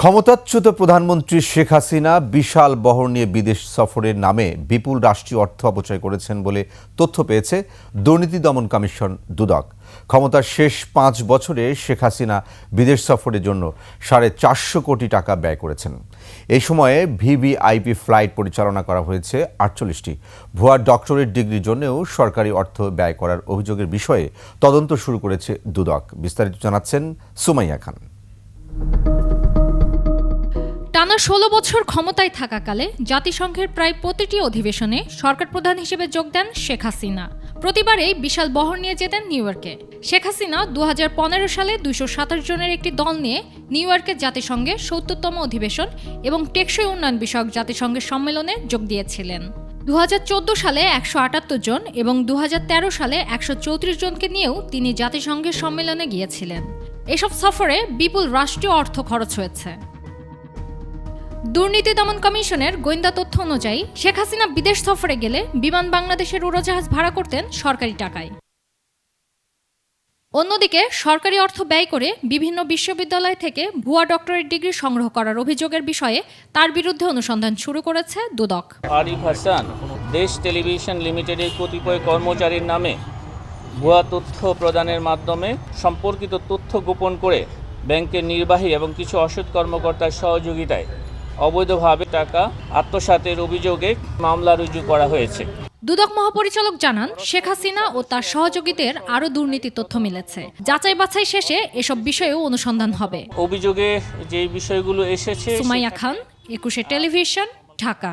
ক্ষমতাচ্যুত প্রধানমন্ত্রী শেখ হাসিনা বিশাল বহর নিয়ে বিদেশ সফরের নামে বিপুল রাষ্ট্রীয় অর্থ অপচয় করেছেন বলে তথ্য পেয়েছে দুর্নীতি দমন কমিশন দুদক। ক্ষমতার শেষ পাঁচ বছরে শেখ হাসিনা বিদেশ সফরের জন্য সাড়ে চারশো কোটি টাকা ব্যয় করেছেন। এই সময়ে ভিভিআইপি ফ্লাইট পরিচালনা করা হয়েছে আটচল্লিশটি। ভুয়া ডক্টরেট ডিগ্রির জন্যও সরকারি অর্থ ব্যয় করার অভিযোগের বিষয়ে তদন্ত শুরু করেছে দুদক। বিস্তারিত জানাচ্ছেন সুমাইয়া খান। টানা ষোলো বছর ক্ষমতায় থাকাকালে জাতিসংঘের প্রায় প্রতিটি অধিবেশনে সরকার প্রধান হিসেবে যোগ দেন শেখ হাসিনা। প্রতিবারেই বিশাল বহর নিয়ে যেতেন নিউ ইয়র্কে। শেখ হাসিনা দু হাজার পনেরো সালে সাতাশ জনের একটি দল নিয়ে নিউ ইয়র্কের জাতিসংঘে সত্তরতম অধিবেশন এবং টেকসই উন্নয়ন বিষয়ক জাতিসংঘের সম্মেলনে যোগ দিয়েছিলেন। দু হাজার চোদ্দ সালে একশো আটাত্তর জন এবং দু হাজার তেরো সালে একশো চৌত্রিশ জনকে নিয়েও তিনি জাতিসংঘের সম্মেলনে গিয়েছিলেন। এসব সফরে বিপুল রাষ্ট্রীয় অর্থ খরচ হয়েছে। দুর্নীতি দমন কমিশনের গোয়েন্দা তথ্য অনুযায়ী শেখ হাসিনা বিদেশ সফরে গেলে বিমান বাংলাদেশের উড়োজাহাজ ভাড়া করতেন সরকারি টাকায়। অন্যদিকে সরকারি অর্থ ব্যয় করে বিভিন্ন বিশ্ববিদ্যালয় থেকে ভুয়া ডক্টরেট ডিগ্রি সংগ্রহ করার অভিযোগের বিষয়ে তার বিরুদ্ধে অনুসন্ধান শুরু করেছে দুদক। আরিফ হাসান, দেশ টেলিভিশন লিমিটেডের কতিপয় কর্মচারীর নামে ভুয়া তথ্য প্রদানের মাধ্যমে সম্পর্কিত তথ্য গোপন করে ব্যাংকের নির্বাহী এবং কিছু অসৎ কর্মকর্তার সহযোগিতায় অবৈধভাবে টাকা আত্মসাতের অভিযোগে মামলা রুজু করা হয়েছে। দুদক মহাপরিচালক জানান শেখ হাসিনা ও তার সহযোগীদের আরও দুর্নীতি তথ্য মিলেছে। যাচাই বাছাই শেষে এসব বিষয়েও অনুসন্ধান হবে। অভিযোগে যে বিষয়গুলো এসেছে সুমাইয়া খান একুশে টেলিভিশন ঢাকা।